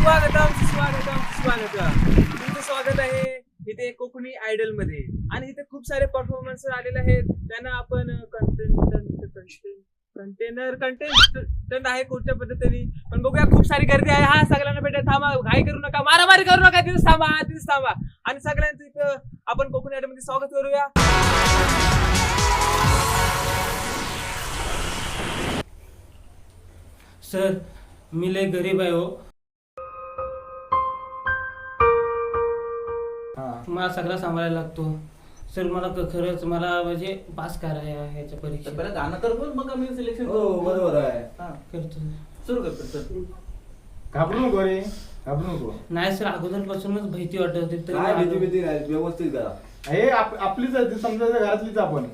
स्वागतम स्वागतम सुस्वागतम तुमचं स्वागत आहे इथे कोकणी आयडलमध्ये. आणि इथे खूप सारे परफॉर्मन्स आलेले आहेत. त्यांना आपण कंटेनर कंटेंट आहे कोणत्या पद्धतीने. पण बघूया खूप सारी गर्दी आहे. हा सगळ्यांना भेटेल थांबा घाई करू नका. मारामारी करू नका. तिथेच थांबा तिथेच थांबा. आणि सगळ्यांचं इथं आपण कोकणी आयडलमध्ये स्वागत करूया. सर मी लय गरीब आहे हो. मला सगळा सांभाळायला लागतो. सर मला क- खरंच मला म्हणजे पास करायला ह्याच्या तर परीक्षा पहिलं गाणं तर बोल मग आम्ही सिलेक्शन हो बरोबर आहे. करतो. सुरू करतो सर. घाबरू नको रे घाबरू नको. नाही सर अगोदरपासूनच भीती वाटत होती तरी काय भीती. भीती नाही व्यवस्थित करा. हे आप- आपलीच आहे ती समजायचं घरातलीच आपण.